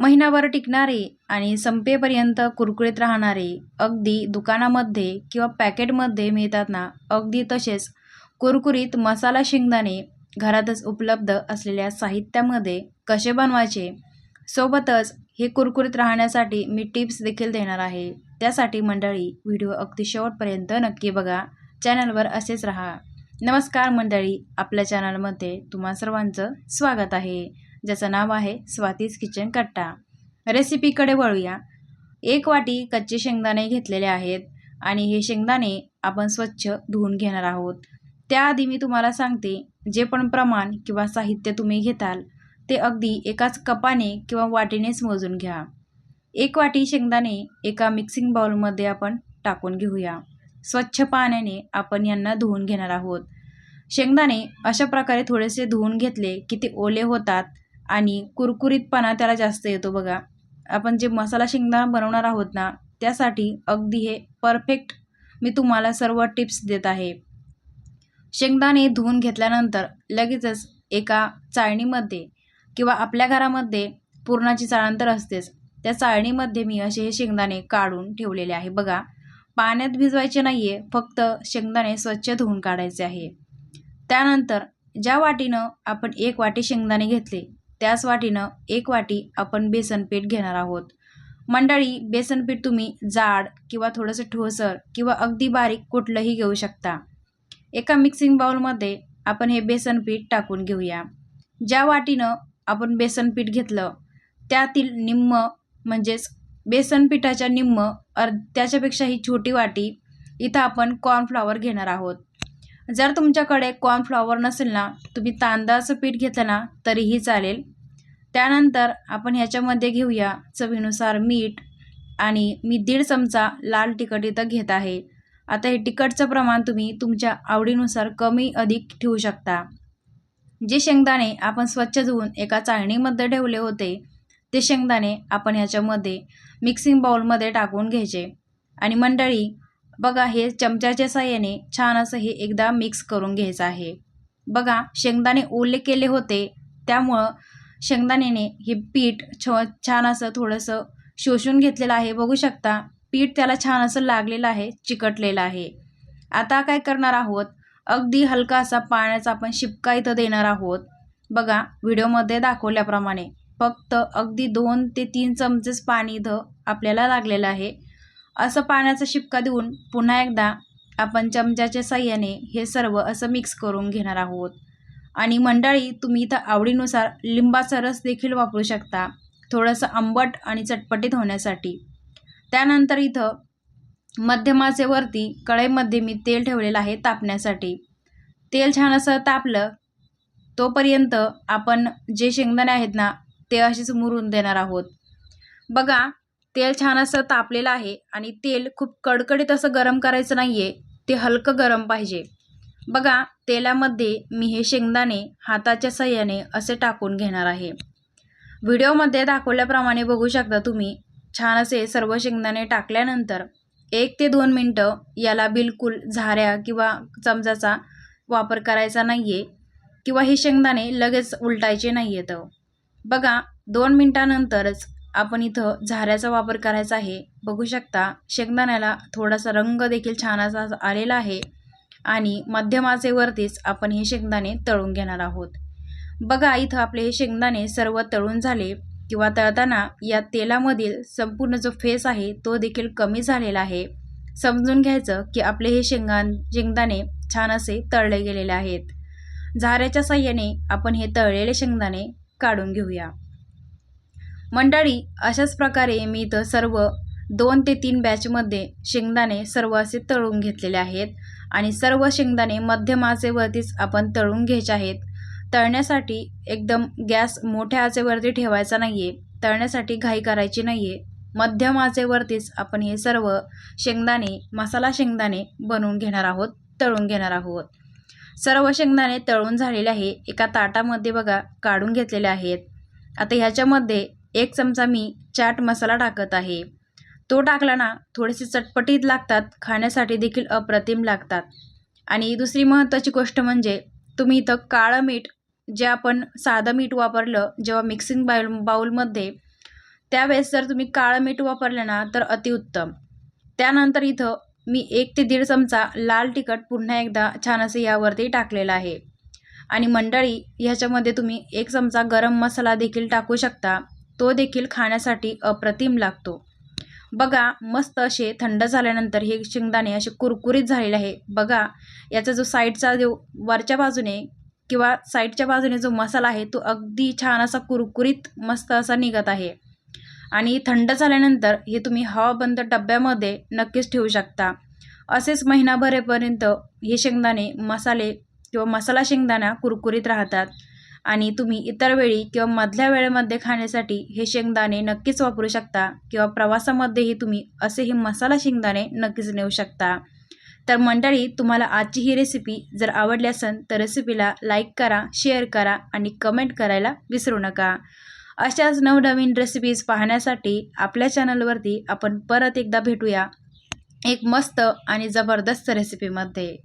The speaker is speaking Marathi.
महिनाभर टिकणारे आणि संपेपर्यंत कुरकुरीत राहणारे अगदी दुकानामध्ये किंवा पॅकेटमध्ये मिळतात ना अगदी तसेच कुरकुरीत मसाला शेंगदाणे घरातच उपलब्ध असलेल्या साहित्यामध्ये कसे बनवायचे? सोबतच हे कुरकुरीत राहण्यासाठी मी टिप्स देखील देणार आहे. त्यासाठी मंडळी व्हिडिओ अगदी शेवटपर्यंत नक्की बघा. चॅनलवर असेच राहा. नमस्कार मंडळी आपल्या चॅनलमध्ये तुम्हा सर्वांचं स्वागत आहे. ज्याचं नाव आहे स्वातीज किचन कट्टा. रेसिपीकडे वळूया. एक वाटी कच्चे शेंगदाणे घेतलेले आहेत आणि हे शेंगदाणे आपण स्वच्छ धुवून घेणार आहोत. त्याआधी मी तुम्हाला सांगते जे पण प्रमाण किंवा साहित्य तुम्ही घेताल ते अगदी एकाच कपाने किंवा वाटीनेच मोजून घ्या. एक वाटी शेंगदाणे एका मिक्सिंग बाउलमध्ये आपण टाकून घेऊया. स्वच्छ पाण्याने आपण यांना धुवून घेणार आहोत. शेंगदाणे अशा प्रकारे थोडेसे धुवून घेतले की ते ओले होतात आणि कुरकुरीतपणा त्याला जास्त येतो बघा. आपण जे मसाला शेंगदाणा बनवणार आहोत ना त्यासाठी अगदी हे परफेक्ट मी तुम्हाला सर्व टिप्स देत आहे. शेंगदाणे धुवून घेतल्यानंतर लगेचच एका चाळणीमध्ये किंवा आपल्या घरामध्ये पुरणाची चाळण तर असतेच त्या चाळणीमध्ये मी असे हे शेंगदाणे काढून ठेवलेले आहे बघा. पाण्यात भिजवायचे नाही आहे फक्त शेंगदाणे स्वच्छ धुवून काढायचे आहे. त्यानंतर ज्या वाटीनं आपण एक वाटी शेंगदाणे घेतले त्याच वाटीनं एक वाटी आपण बेसन पीठ घेणार आहोत. मंडळी बेसन पीठ तुम्ही जाड किंवा थोडंसं ठोसर किंवा अगदी बारीक कुठलंही घेऊ शकता. एका मिक्सिंग बाउलमध्ये आपण हे बेसन पीठ टाकून घेऊया. ज्या वाटीनं आपण बेसन पीठ घेतलं त्यातील निम्म म्हणजेच बेसन पिठाच्या निम्म अर् त्याच्यापेक्षा ही छोटी वाटी इथं आपण कॉर्नफ्लॉवर घेणार आहोत. जर तुमच्याकडे कॉर्नफ्लॉवर नसेल ना तुम्ही तांदळाचं पीठ घेतलं ना तरीही चालेल. त्यानंतर आपण ह्याच्यामध्ये घेऊया चवीनुसार मीठ आणि मी दीड चमचा लाल तिखट इथं घेत आहे. आता हे तिखटचं प्रमाण तुम्ही तुमच्या आवडीनुसार कमी अधिक ठेवू शकता. जे शेंगदाणे आपण स्वच्छ धुवून एका चाळणीमध्ये ठेवले होते ते शेंगदाणे आपण ह्याच्यामध्ये मिक्सिंग बाउलमध्ये टाकून घ्यायचे. आणि मंडळी बघा हे चमच्याच्या साह्याने छान असं हे एकदा मिक्स करून घ्यायचं आहे. बघा शेंगदाणे ओले केले होते त्यामुळं शेंगदाण्याने हे पीठ छ छान असं थोडंसं शोषून घेतलेलं आहे. बघू शकता पीठ त्याला छान असं लागलेलं आहे चिकटलेलं आहे. आता काय करणार आहोत? अगदी हलका असा पाण्याचा आपण शिपका इथं देणार आहोत. बघा व्हिडिओमध्ये दाखवल्याप्रमाणे फक्त अगदी दोन ते तीन चमचेच पाणी इथं आपल्याला लागलेलं आहे. असं पाण्याचा शिपका देऊन पुन्हा एकदा आपण चमच्याच्या साह्याने हे सर्व असं मिक्स करून घेणार आहोत. आणि मंडळी तुम्ही इथं आवडीनुसार लिंबाचा रस देखील वापरू शकता थोडंसं आंबट आणि चटपटीत होण्यासाठी. त्यानंतर इथं मध्यमाचेवरती कढईमध्ये मी तेल ठेवलेलं आहे तापण्यासाठी. तेल छान असं तापलं तोपर्यंत आपण जे शेंगदाणे आहेत ना ते असेच मुरून देणार आहोत. बघा तेल छान असं तापलेलं आहे आणि तेल खूप कडकडीत असं गरम करायचं नाही आहे ते हलकं गरम पाहिजे. बघा तेलामध्ये मी हे शेंगदाणे हाताच्या सहाय्याने असे टाकून घेणार आहे. व्हिडिओमध्ये दाखवल्याप्रमाणे बघू शकता तुम्ही छान असे सर्व शेंगदाणे टाकल्यानंतर एक ते दोन मिनटं याला बिलकुल झाऱ्या किंवा चमचाचा वापर करायचा नाही आहे किंवा हे शेंगदाणे लगेच उलटायचे नाही आहेत बघा दोन मिनटानंतरच आपण इथं झाऱ्याचा वापर करायचा आहे. बघू शकता शेंगदाण्याला थोडासा रंग देखील छान असा आलेला आहे आणि मध्यम आचेवरतीच आपण हे शेंगदाणे तळून घेणार आहोत. बघा इथं आपले हे शेंगदाणे सर्व तळून झाले किंवा तळताना या तेलामधील संपूर्ण जो फेस आहे तो देखील कमी झालेला आहे. समजून घ्यायचं की आपले हे शेंगा शेंगदाणे छान असे तळले गेलेले आहेत. झाऱ्याच्या साह्याने आपण हे तळलेले शेंगदाणे काढून घेऊया. मंडळी अशाच प्रकारे मी इथं सर्व दोन ते तीन बॅचमध्ये शेंगदाणे सर्व असे तळून घेतलेले आहेत आणि सर्व शेंगदाणे मध्यम आचेवरतीच आपण तळून घ्यायचे आहेत. तळण्यासाठी एकदम गॅस मोठ्या आचेवरती ठेवायचा नाही आहे तळण्यासाठी घाई करायची नाही आहे मध्यम आचेवरतीच आपण हे सर्व शेंगदाणे मसाला शेंगदाणे बनवून घेणार आहोत तळून घेणार आहोत. सर्व शेंगदाणे तळून झालेले आहे एका ताटामध्ये बघा काढून घेतलेले आहेत. आता ह्याच्यामध्ये एक चमचा मी चाट मसाला टाकत आहे. तो टाकला ना थोडेसे चटपटीत लागतात खाण्यासाठी देखील अप्रतिम लागतात. आणि दुसरी महत्त्वाची गोष्ट म्हणजे तुम्ही इथं काळं मीठ जे आपण साधं मीठ वापरलं जेव्हा मिक्सिंग बाउल बाऊलमध्ये त्यावेळेस जर तुम्ही काळं मीठ वापरलं ना तर अतिउत्तम त्यानंतर इथं मी एक ते दीड चमचा लाल तिखट पुन्हा एकदा छान असं यावरती टाकलेलं आहे. आणि मंडळी ह्याच्यामध्ये तुम्ही एक चमचा गरम मसाला देखील टाकू शकता. तो देखील खाण्यासाठी अप्रतिम लागतो. बघा मस्त असे थंड झाल्यानंतर हे शेंगदाणे असे कुरकुरीत झालेले आहे. बघा याचा जो साईडचा जो वरच्या बाजूने किंवा साईडच्या बाजूने जो मसाला आहे तो अगदी छान असा कुरकुरीत मस्त असा निघत आहे. आणि थंड झाल्यानंतर हे तुम्ही हवाबंद डब्यामध्ये नक्कीच ठेवू शकता. असेच महिनाभरेपर्यंत हे शेंगदाणे मसाले किंवा मसाला शेंगदाणा कुरकुरीत राहतात. आणि तुम्ही इतर वेळी किंवा मधल्या वेळेमध्ये खाण्यासाठी हे शेंगदाणे नक्कीच वापरू शकता किंवा प्रवासामध्येही तुम्ही असे हे मसाला शेंगदाणे नक्कीच नेऊ शकता. तर मंडळी तुम्हाला आजची ही रेसिपी जर आवडली असेल तर रेसिपीला लाईक करा शेअर करा आणि कमेंट करायला विसरू नका. अशाच नवनवीन रेसिपीज पाहण्यासाठी आपल्या चॅनलवरती आपण परत एकदा भेटूया एक मस्त आणि जबरदस्त रेसिपीमध्ये